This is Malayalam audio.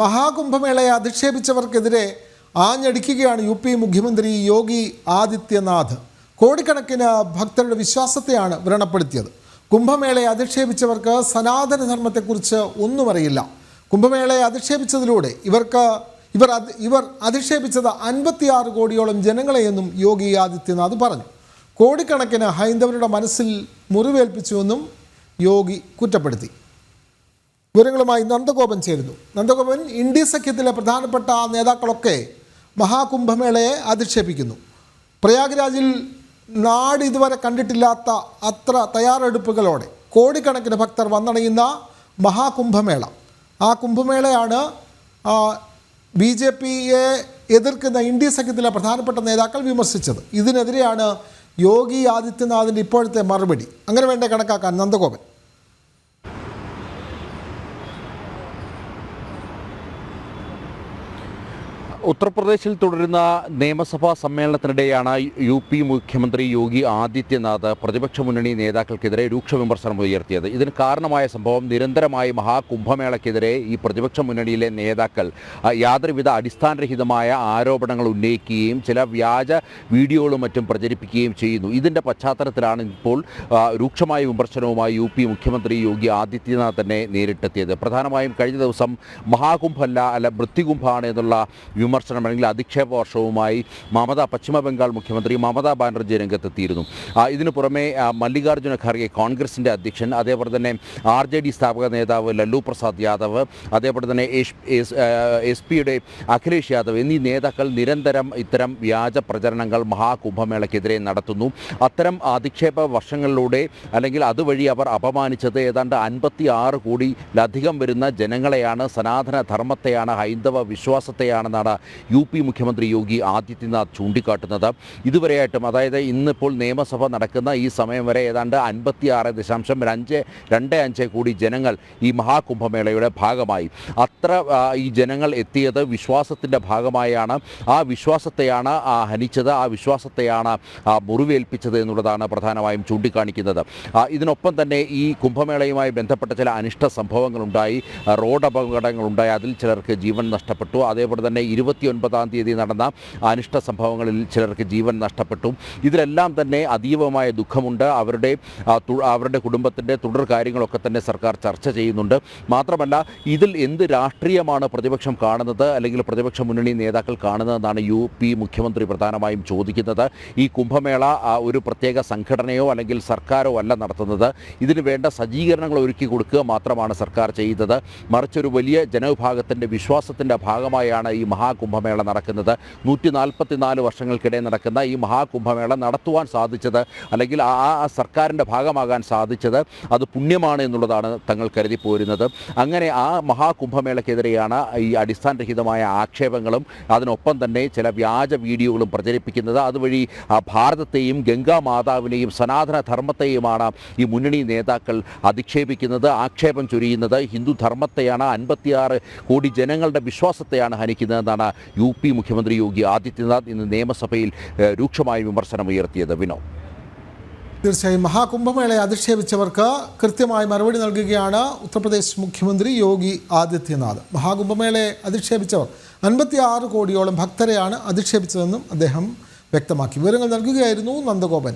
മഹാകുംഭമേളയെ അധിക്ഷേപിച്ചവർക്കെതിരെ ആഞ്ഞടിക്കുകയാണ് യു പി മുഖ്യമന്ത്രി യോഗി ആദിത്യനാഥ്. കോടിക്കണക്കിന് ഭക്തരുടെ വിശ്വാസത്തെയാണ് വ്രണപ്പെടുത്തിയത്. കുംഭമേളയെ അധിക്ഷേപിച്ചവർക്ക് സനാതനധർമ്മത്തെക്കുറിച്ച് ഒന്നും അറിയില്ല കുംഭമേളയെ അധിക്ഷേപിച്ചതിലൂടെ ഇവർക്ക് ഇവർ ഇവർ അധിക്ഷേപിച്ചത് അൻപത്തിയാറ് കോടിയോളം ജനങ്ങളെയെന്നും യോഗി ആദിത്യനാഥ് പറഞ്ഞു. കോടിക്കണക്കിന് ഹൈന്ദവരുടെ മനസ്സിൽ മുറിവേൽപ്പിച്ചുവെന്നും യോഗി കുറ്റപ്പെടുത്തി. വിവരങ്ങളുമായി നന്ദഗോപൻ ചേരുന്നു. നന്ദഗോപൻ ഇന്ത്യ സഖ്യത്തിലെ പ്രധാനപ്പെട്ട നേതാക്കളൊക്കെ മഹാകുംഭമേളയെ അധിക്ഷേപിക്കുന്നു. പ്രയാഗ്രാജിൽ നാട് ഇതുവരെ കണ്ടിട്ടില്ലാത്ത അത്ര തയ്യാറെടുപ്പുകളോടെ കോടിക്കണക്കിന് ഭക്തർ വന്നണയുന്ന മഹാകുംഭമേള. ആ കുംഭമേളയാണ് ബി ജെ പിയെ എതിർക്കുന്ന ഇന്ത്യ സഖ്യത്തിലെ പ്രധാനപ്പെട്ട നേതാക്കൾ വിമർശിച്ചത്. ഇതിനെതിരെയാണ് യോഗി ആദിത്യനാഥിന്റെ ഇപ്പോഴത്തെ മറുപടി. അങ്ങനെ വേണ്ട കണക്കാക്കാൻ നന്ദഗോപൻ. ഉത്തർപ്രദേശിൽ തുടരുന്ന നിയമസഭാ സമ്മേളനത്തിനിടെയാണ് യു പി മുഖ്യമന്ത്രി യോഗി ആദിത്യനാഥ് പ്രതിപക്ഷ മുന്നണി നേതാക്കൾക്കെതിരെ രൂക്ഷ വിമർശനം ഉയർത്തിയത്. ഇതിന് കാരണമായ സംഭവം നിരന്തരമായി മഹാകുംഭമേളയ്ക്കെതിരെ ഈ പ്രതിപക്ഷ മുന്നണിയിലെ നേതാക്കൾ യാതൊരുവിധ അടിസ്ഥാനരഹിതമായ ആരോപണങ്ങൾ ഉന്നയിക്കുകയും ചില വ്യാജ വീഡിയോകളും മറ്റും പ്രചരിപ്പിക്കുകയും ചെയ്യുന്നു. ഇതിന്റെ പശ്ചാത്തലത്തിലാണ് ഇപ്പോൾ രൂക്ഷമായ വിമർശനവുമായി യു പി മുഖ്യമന്ത്രി യോഗി ആദിത്യനാഥ് തന്നെ നേരിട്ടെത്തിയത്. പ്രധാനമായും കഴിഞ്ഞ ദിവസം മഹാകുംഭല്ല അല്ല വൃത്തികുംഭാണ് എന്നുള്ള അല്ലെങ്കിൽ അധിക്ഷേപ വർഷവുമായി മമത പശ്ചിമ ബംഗാൾ മുഖ്യമന്ത്രി മമതാ ബാനർജി രംഗത്തെത്തിയിരുന്നു. ഇതിനു പുറമെ മല്ലികാർജുന ഖാർഗെ കോൺഗ്രസിന്റെ അധ്യക്ഷൻ അതേപോലെ തന്നെ ആർ ജെ ഡി സ്ഥാപക നേതാവ് ലല്ലു പ്രസാദ് യാദവ് അതേപോലെ തന്നെ എസ് പിയുടെ അഖിലേഷ് യാദവ് എന്നീ നേതാക്കൾ നിരന്തരം ഇത്തരം വ്യാജ പ്രചരണങ്ങൾ മഹാകുംഭമേളയ്ക്കെതിരെ നടത്തുന്നു. അത്തരം അധിക്ഷേപ വർഷങ്ങളിലൂടെ അല്ലെങ്കിൽ അതുവഴി അവർ അപമാനിച്ചത് ഏതാണ്ട് അൻപത്തി ആറ് കോടിയിലധികം വരുന്ന ജനങ്ങളെയാണ് സനാതന ധർമ്മത്തെയാണ് ഹൈന്ദവ വിശ്വാസത്തെയാണെന്നാണ് യു പി മുഖ്യമന്ത്രി യോഗി ആദിത്യനാഥ് ചൂണ്ടിക്കാട്ടുന്നത്. ഇതുവരെയായിട്ടും അതായത് ഇന്നിപ്പോൾ നിയമസഭ നടക്കുന്ന ഈ സമയം വരെ ഏതാണ്ട് അൻപത്തി ആറ് ദശാംശം അഞ്ച് രണ്ട് അഞ്ച് കോടി ജനങ്ങൾ ഈ മഹാകുംഭമേളയുടെ ഭാഗമായി. അത്ര ഈ ജനങ്ങൾ എത്തിയത് വിശ്വാസത്തിന്റെ ഭാഗമായാണ്. ആ വിശ്വാസത്തെയാണ് ഹനിച്ചത്. ആ വിശ്വാസത്തെയാണ് മുറിവേൽപ്പിച്ചത് എന്നുള്ളതാണ് പ്രധാനമായും ചൂണ്ടിക്കാണിക്കുന്നത്. ഇതിനൊപ്പം തന്നെ ഈ കുംഭമേളയുമായി ബന്ധപ്പെട്ട ചില അനിഷ്ട സംഭവങ്ങളുണ്ടായി. റോഡ് അപകടങ്ങളുണ്ടായി അതിൽ ചിലർക്ക് ജീവൻ നഷ്ടപ്പെട്ടു. അതേപോലെ തന്നെ ഇരുപത്തിയൊൻപതാം തീയതി നടന്ന അനിഷ്ട സംഭവങ്ങളിൽ ചിലർക്ക് ജീവൻ നഷ്ടപ്പെട്ടു. ഇതിലെല്ലാം തന്നെ അതീവമായ ദുഃഖമുണ്ട്. അവരുടെ അവരുടെ കുടുംബത്തിന്റെ തുടർ കാര്യങ്ങളൊക്കെ തന്നെ സർക്കാർ ചർച്ച ചെയ്യുന്നുണ്ട്. മാത്രമല്ല ഇതിൽ എന്ത് രാഷ്ട്രീയമാണ് പ്രതിപക്ഷം കാണുന്നത് അല്ലെങ്കിൽ പ്രതിപക്ഷ മുന്നണി നേതാക്കൾ കാണുന്നതെന്നാണ് യു പി മുഖ്യമന്ത്രി പ്രധാനമായും ചോദിക്കുന്നത്. ഈ കുംഭമേള ഒരു പ്രത്യേക സംഘടനയോ അല്ലെങ്കിൽ സർക്കാരോ അല്ല നടത്തുന്നത്. ഇതിന് വേണ്ട സജ്ജീകരണങ്ങൾ ഒരുക്കി കൊടുക്കുക മാത്രമാണ് സർക്കാർ ചെയ്യുന്നത്. മറിച്ചൊരു വലിയ ജനവിഭാഗത്തിന്റെ വിശ്വാസത്തിന്റെ ഭാഗമായാണ് ഈ മഹാകുംഭമേള നടക്കുന്നത്. നൂറ്റി നാൽപ്പത്തിനാല് വർഷങ്ങൾക്കിടെ നടക്കുന്ന ഈ മഹാകുംഭമേള നടത്തുവാൻ സാധിച്ചത് അല്ലെങ്കിൽ ആ സർക്കാരിന്റെ ഭാഗമാകാൻ സാധിച്ചത് അത് പുണ്യമാണ് എന്നുള്ളതാണ് തങ്ങൾ കരുതി പോരുന്നത്. അങ്ങനെ ആ മഹാകുംഭമേളയ്ക്കെതിരെയാണ് ഈ അടിസ്ഥാനരഹിതമായ ആക്ഷേപങ്ങളും അതിനൊപ്പം തന്നെ ചില വ്യാജ വീഡിയോകളും പ്രചരിപ്പിക്കുന്നത്. അതുവഴി ആ ഭാരതത്തെയും ഗംഗാ മാതാവിനെയും സനാതന ധർമ്മത്തെയുമാണ് ഈ മുന്നണി നേതാക്കൾ അധിക്ഷേപിക്കുന്നത് ആക്ഷേപം ചൊരിയുന്നത്. ഹിന്ദു ധർമ്മത്തെയാണ് അൻപത്തിയാറ് കോടി ജനങ്ങളുടെ വിശ്വാസത്തെയാണ് ഹനിക്കുന്നതെന്നാണ് യു പി മുഖ്യമന്ത്രി യോഗി ആദിത്യനാഥ് ഇന്ന് നിയമസഭയിൽ രൂക്ഷമായ വിമർശനം ഉയർത്തിയത്. വിനോ. തീർച്ചയായും മഹാകുംഭമേളയെ അധിക്ഷേപിച്ചവർക്ക് കൃത്യമായി മറുപടി നൽകുകയാണ് ഉത്തർപ്രദേശ് മുഖ്യമന്ത്രി യോഗി ആദിത്യനാഥ്. മഹാകുംഭമേളയെ അധിക്ഷേപിച്ചവർ അൻപത്തി ആറ് കോടിയോളം ഭക്തരെയാണ് അധിക്ഷേപിച്ചതെന്നും അദ്ദേഹം വ്യക്തമാക്കി. വിവരങ്ങൾ നൽകുകയായിരുന്നു നന്ദഗോപൻ.